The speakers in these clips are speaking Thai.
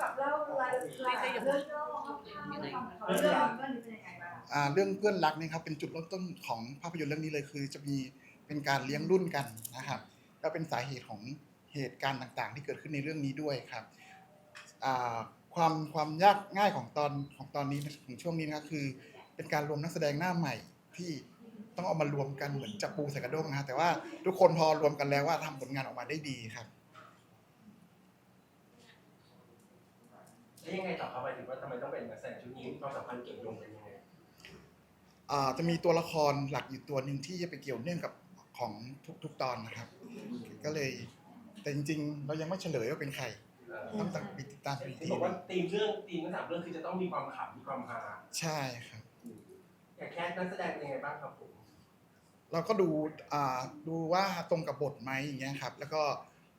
กับเล่ารายละเอียดเรื่องย่อคร่าวๆให้ฟังหน่อยค่ะเรื่องเรื่องนี้เป็นยังไงบ้างอ่าเรื่องเพื่อนรักนี่ครับเป็นจุดเริ่มต้นของภาพยนตร์เรื่องนี้เลยคือ จะมีเป็นการเลี้ยงรุ่นกันนะครับก็เป็นสาเหตุของเหตุการณ์ต่างๆ ที่เกิดขึ้นในเรื่องนี้ด้วยครับอ่าความความยากง่ายของตอนของตอนนี้ของช่วงนี้นะครับคือ เป็นการรวมนักแสดงหน้าใหม่ที่ต้องเอามารวมกันเหมือนจับปูใส่กระด้งนะฮะแต่ว่าทุกคนพอรวมกันแล้วว่าทำผลงานออกมาได้ดีครับ แล้วยังไงต่อครับหมายถึงว่าทำไมต้องเป็นนักแสดงชุดนี้มีความสัมพันธ์เกี่ยวโยงกันยังไงอ่าจะมีตัวละครหลักอยู่ตัวหนึ่งที่จะไปเกี่ยวเนื่องกับของทุกๆตอนนะครับ ก็เลยแต่จริง ๆ เรายังไม่เฉลยว่าเป็นใครเอ่อต้องติดตามไปอีกที่ทีบอกหนึว่างธีมเรื่องธีมทั้งสามเรื่องคือจะต้องมีความขำมีความฮาใช่ครับ อย่างแคสนักแสดงเป็นยังไงบ้างครับผมเราก็ดูอ่าดูว่าตรงกับบทไหมอย่างเงี้ยครับ แล้วก็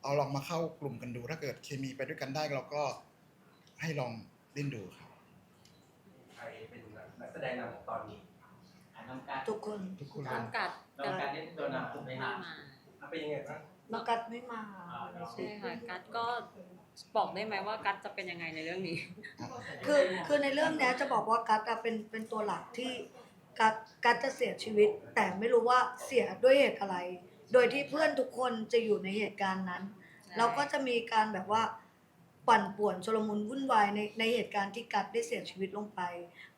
เอาลองมาเข้ากลุ่มกันดูถ้าเกิดเคมีไปด้วยกันได้เราก็ ให้ลองเล่นดูครับ ใครเป็นนักแสดงนำของตอนนี้น้องกัดทุกคนทุกคนน้องกัดน้องกัดนี่โดนนำถูกไหมไม่ฮะมาอะเป็นยังไงบ้างน้องกัดไม่มาใช่ค่ะกัดก็บอกได้ไหมว่ากัดจะเป็นยังไงในเรื่องนี้ คือคือในเรื่องเนี้ยจะบอกว่ากัดอะเป็นเป็นตัวหลักที่กัดกัดจะเสียชีวิต แต่ไม่รู้ว่าเสียด้วยเหตุอะไร โดยที่เพื่อนทุกคนจะอยู่ในเหตุการณ์นั้น เราก็จะมีการแบบว่า ปั่นป่วนชลมุนวุ่นวายในในเหตุการณ์ที่กัดได้เสียชีวิตลงไป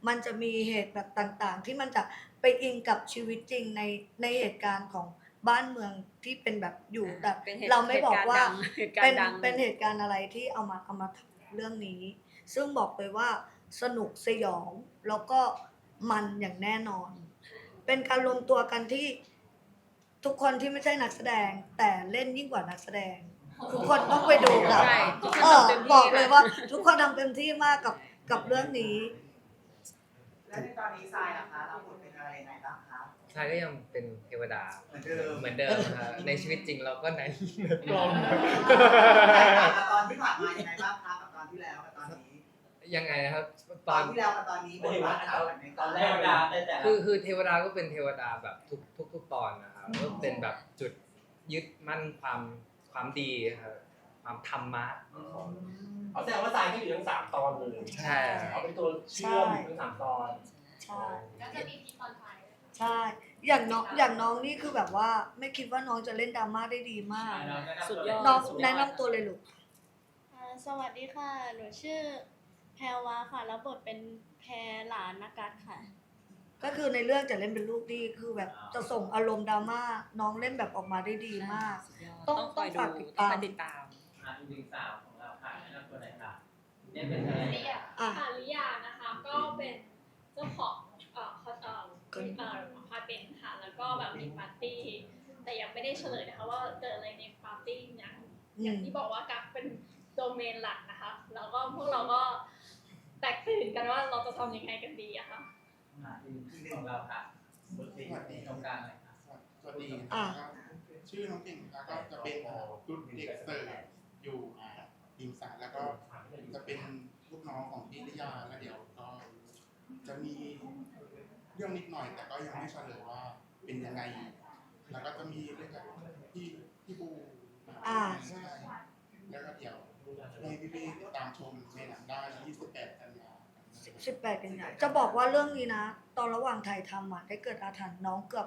มันจะมีเหตุแบบต่างๆ ที่มันจะไปอิงกับชีวิตจริงในในเหตุการณ์ของบ้านเมืองที่เป็นแบบอยู่แต่เป็นหตุเราไม่บอกว่าเหตุการเป็นณ์ดังเป็นเหตุการณ์อะไรที่เอามาเอามาทำเรื่องนี้ ซึ่งบอกเลยว่าสนุกสยองแล้วก็มันอย่างแน่นอน เป็นการรวมตัวกันที่ทุกคนที่ไม่ใช่นักแสดง แต่เล่นยิ่งกว่านักแสดง ทุกคนต้องไปดูค่ะใช่ทุกคนเออทำเต็มที่บอกเลยว่าทุกคนทำเต็มที่มากกับกับเรื่องนี้ และในตอนนี้ทรายนะคะเราบทเป็นอะไรไหนบ้างคะชายก็ยังเป็นเทวดาเหมือนเดิมเหมือนเดิมครับในชีวิตจริงเราก็ในกลองตอนที่ผ่านมายังไงบ้างคะกับตอนที่แล้วกับตอนนี้ ยังไงนะครับตตออนนที่แล้วกับตอนนี้บทบาทต่างกันไหมตอนคะแรกเวลาแต่แต่คือคือเทวดาก็เป็นเทวดาแบบทุกทุกทุกตอนนะครับก็เป็นแบบจุดยึดมั่นความ ความดีครับความธรรมะของ เอาแสดงว่าทรายก็อยู่ทั้งสามตอนเลยใช่ เอาเป็นตัวเชื่อมทั้งสามตอน ใช่ แล้วจะมีพีตอนท้ายใช่ อย่างน้องอย่างน้องนี่คือแบบว่า ไม่คิดว่าน้องจะเล่นดราม่าได้ดีมาก สุดยอด น้องแนะนำตัวเลยลูก อ่าสวัสดีค่ะ หนูชื่อแพรวาค่ะ แล้วบทเป็นแพรหลานนักกัดค่ะ ก็คือในเรื่องจะเล่นเป็นลูกดีคือแบบจะส่งอารมณ์ดราม่าน้องเล่นแบบออกมาได้ดีมากสุดยอดต้องต้องคอยต้องดูฝากติดตาม ต้องคอยติดตามอะอีกหนึ่งสาวของเราค่ะแนะนำตัวหน่อยค่ะเนี่ยเป็นอะไรลิยาอะ ค่ะลิยานะคะก็เป็นเจ้าของเอ่อเขาเอ่อเอ่ออพาร์ตเมนต์ค่ะแล้วก็แบบมีปาร์ตี้ แต่ยังไม่ได้เฉลยนะคะว่าเกิดอะไรในปาร์ตี้อย่างอือย่างมที่บอกว่ากักเป็นโดเมนหลักนะคะ แล้วก็พวกเราก็แตกตื่นกันว่าเราจะทำยังไงกันดีอะค่ะ อะอีกหนึ่งของเราค่ะบทเพลงตรงกลางหน่อยค่ะสวัสดีอะนะครับ ชื่อน้องเก่งนะครับก็จะเป็นรุ่นเด็กเสิร์ฟอยู่อ่าทีมสารแล้วก็จะเป็นลูกน้องของพี่ลิยาแล้วเดี๋ยวก็จะมีเรื่องนิดหน่อย แต่ก็ยังไม่เฉลยว่าเป็นยังไง แล้วก็จะมีเรื่องกับพี่พี่บูอ่าใช่แล้วก็เดี๋ยวให้พี่พี่ๆตามชมในหนังได้28กัน ยายน18กันยายนจะบอกว่าเรื่องนี้นะ ตอนระหว่างถ่ายทำอะได้เกิดอาถรรพ์น้องเกือบ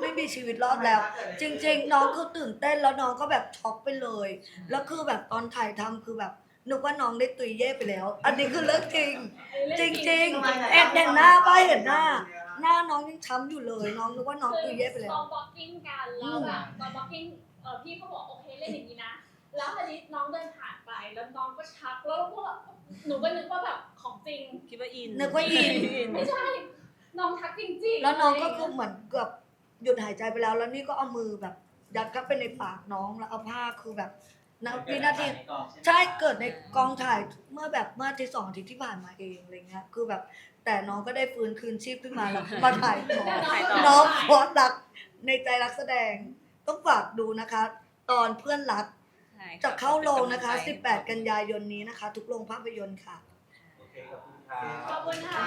ไม่มีชีวิตรอดแล้ว จริง ๆ น้องคือตื่นเต้นแล้วน้องก็แบบช็อกไปเลย แล้วคือแบบตอนถ่ายทำคือแบบนึกว่าน้องได้ตุยเย่ไปแล้ว อันนี้คือเรื่องจริง จริงๆแอบเห็นหน้าป้าเห็นหน้า หน้าน้องยังช้ำอยู่เลย น้องนึกว่าน้องตุยเย่ไปแล้ตวอนบล็อกกิ้งกันแล้วแบบตอนบล็อกกิ้งเออพี่เขาบอกโอเคเล่นอย่างนี้นะ แล้วทีนี้น้องเดินผ่านไปแล้วน้องก็ชักแล้วก็หนูก็นึกว่าแบบของ จริง คิดว่าอิน นึกว่าอิน ไม่ใช่ น้องทักจริงๆแล้วน้องก็คือเหมือนเกือบหยุดหายใจไปแล้ว แล้วนี่ก็เอามือแบบยัดเข้าไปในปากน้องแล้วเอาผ้าคือแบบนะวินาทีใช่เกิดในกองถ่ายเมื่อแบบเมื่ออาที่สองอาทิตย์ที่ผ่านมาเองอะไรเงี้ยคือแบบ แต่น้องก็ได้ฟื้นคืนชีพขึ้นมาแล้วมาถ่ายต่อถ่ายต่อน้องโคตรรักในใจรักแสดงต้องฝากดูนะคะ ตอนเพื่อนรักใช่ค่จะเข้าโรงนะคะเป็กำลังใจ18 กันยายนนี้นะคะ ทุกโรงภาพยนตร์ค่ะโอ เคขอบคุณครับขอบคุณค่ะ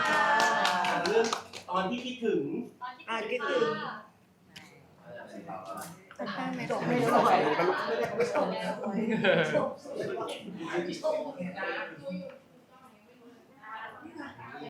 เรื่องตอนที่คิดถึงตอนที่อะคิดถึงค่ะใช่จบไม่สวยจบ